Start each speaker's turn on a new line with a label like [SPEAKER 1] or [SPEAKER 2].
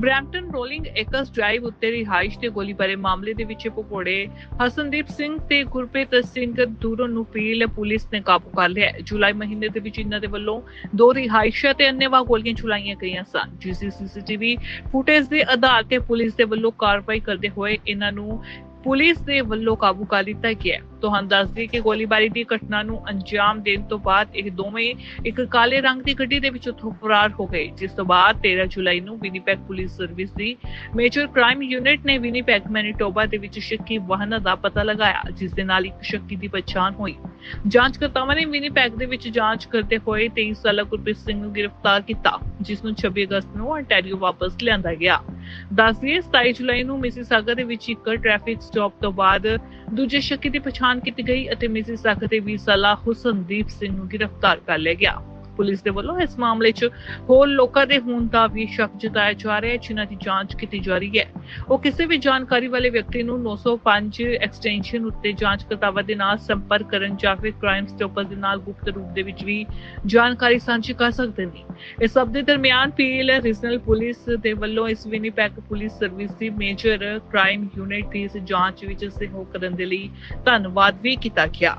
[SPEAKER 1] Brampton rolling aches drive ਉੱਤੇ ਰਿਹਾਇਸ਼ ਤੇ ਗੋਲੀਬਾਰੀ ਮਾਮਲੇ ਦੇ ਵਿੱਚ ਪਕੌੜੇ ਹਸਨਦੀਪ ਸਿੰਘ ਤੇ ਗੁਰਪ੍ਰੀਤ ਸਿੰਘ ਦੂਰੋਂ ਨੂੰ ਪੀਲ ਪੁਲਿਸ ਨੇ ਕਾਬੂ ਕਰ ਲਿਆ ਜੁਲਾਈ ਮਹੀਨੇ ਦੇ ਵਿੱਚ ਇਹਨਾਂ ਦੇ ਵੱਲੋਂ ਦੋ ਰਿਹਾਇਸ਼ਾਂ ਤੇ ਅੰਨੇਵਾਹ ਗੋਲੀਆਂ ਚਲਾਈਆਂ ਗਈਆਂ ਸਨ। ਜਿਸ ਦੀ ਸੀਸੀਟੀਵੀ ਫੁਟੇਜ ਦੇ ਆਧਾਰ ਤੇ ਪੁਲਿਸ ਦੇ ਵੱਲੋਂ ਕਾਰਵਾਈ ਕਰਦੇ ਹੋਏ ਇਹਨਾਂ ਨੂੰ ਪੁਲਿਸ ਦੇ ਵੱਲੋਂ ਕਾਬੂ ਕਰ ਲਿੱਤਾ ਗਿਆ ਹੈ। ਤੁਹਾਨੂੰ ਦੱਸ ਦਈਏ ਕਿ ਗੋਲੀਬਾਰੀ ਦੀ ਘਟਨਾ ਨੂੰ ਅੰਜਾਮ ਦੇਣ ਤੋਂ ਬਾਅਦ ਇਹ ਦੋਵੇਂ ਇੱਕ ਕਾਲੇ ਰੰਗ ਦੀ ਗੱਡੀ ਦੇ ਵਿੱਚ ਫਰਾਰ ਹੋ ਗਏ। ਜਿਸ ਤੋਂ ਬਾਅਦ 13 ਜੁਲਾਈ ਨੂੰ ਵਿਨੀਪੈਗ ਪੁਲਿਸ ਸਰਵਿਸ ਦੀ ਮੇਜਰ ਕ੍ਰਾਈਮ ਯੂਨਿਟ ਨੇ ਵਿਨੀਪੈਗ, ਮੈਨੀਟੋਬਾ ਦੇ ਵਿੱਚ ਸ਼ੱਕੀ ਵਾਹਨਾਂ ਦਾ ਪਤਾ ਲਗਾਇਆ, ਜਿਸ ਦੇ ਨਾਲ ਇੱਕ ਸ਼ੱਕੀ ਦੀ ਪਛਾਣ ਹੋਈ। ਜਾਂਚਕਰਤਾਵਾਂ ਨੇ ਵਿਨੀਪੈਗ ਦੇ ਵਿੱਚ ਜਾਂਚ ਕਰਦੇ ਹੋਏ 23 ਸਾਲਾ ਗੁਰਪ੍ਰੀਤ ਸਿੰਘ ਨੂੰ ਗ੍ਰਿਫਤਾਰ ਕੀਤਾ, ਜਿਸ ਨੂੰ 26 ਅਗਸਤ ਨੂੰ ontario ਵਾਪਸ ਲਿਆਂਦਾ ਗਿਆ। ਦੱਸ ਦਈਏ 27 ਜੁਲਾਈ ਨੂੰ ਮਿਸੀਸਾਗਾ ਦੇ ਵਿੱਚ ਇੱਕ ਟ੍ਰੈਫਿਕ ਸਟਾਪ ਤੋਂ ਬਾਅਦ ਦੂਜੇ ਸ਼ੱਕੀ ਦੀ ਪਛਾਣ ਕੀਤੀ ਗਈ ਅਤੇ ਮਿਸੀਸਾਗਾ ਦੇ 20 ਸਾਲਾ ਹੁਸਨਦੀਪ ਸਿੰਘ ਨੂੰ ਗ੍ਰਿਫਤਾਰ ਕਰ ਲਿਆ ਗਿਆ। ਪੁਲਿਸ ਦੇ ਵੱਲੋਂ ਇਸ ਮਾਮਲੇ 'ਚ ਹੋਰ ਲੋਕਾਂ ਦੇ ਹੋਣ ਦਾ ਵੀ ਸ਼ੱਕ ਜਤਾਇਆ ਜਾ ਰਿਹਾ ਹੈ, ਜਿਨ੍ਹਾਂ ਦੀ ਜਾਂਚ ਕੀਤੀ ਜਾ ਰਹੀ ਹੈ। ਉਹ ਕਿਸੇ ਵੀ ਜਾਣਕਾਰੀ ਵਾਲੇ ਵਿਅਕਤੀ ਨੂੰ 905 ਐਕਸਟੈਂਸ਼ਨ ਉੱਤੇ ਜਾਂਚਕਰਤਾਵਾਂ ਦੇ ਨਾਲ ਸੰਪਰਕ ਕਰਨ ਜਾਂ ਫਿਰ ਕ੍ਰਾਈਮ ਸਟਾਪਰ ਦੇ ਨਾਲ ਗੁਪਤ ਰੂਪ ਦੇ ਵਿੱਚ ਵੀ ਜਾਣਕਾਰੀ ਸਾਂਝੀ ਕਰ ਸਕਦੇ ਨੇ। ਇਸ ਸਭ ਦੇ ਦਰਮਿਆਨ ਪੀਐਲ ਰੀਜਨਲ ਪੁਲਿਸ ਦੇ ਵੱਲੋਂ ਇਸ ਵਿਨੀਪੈਗ ਪੁਲਿਸ ਸਰਵਿਸ ਦੀ ਮੇਜਰ ਕ੍ਰਾਈਮ ਯੂਨਿਟ ਦੀ ਇਸ ਜਾਂਚ ਵਿੱਚ ਸਹਿਯੋਗ ਕਰਨ ਦੇ ਲਈ ਧੰਨਵਾਦ ਵੀ ਕੀਤਾ ਗਿਆ।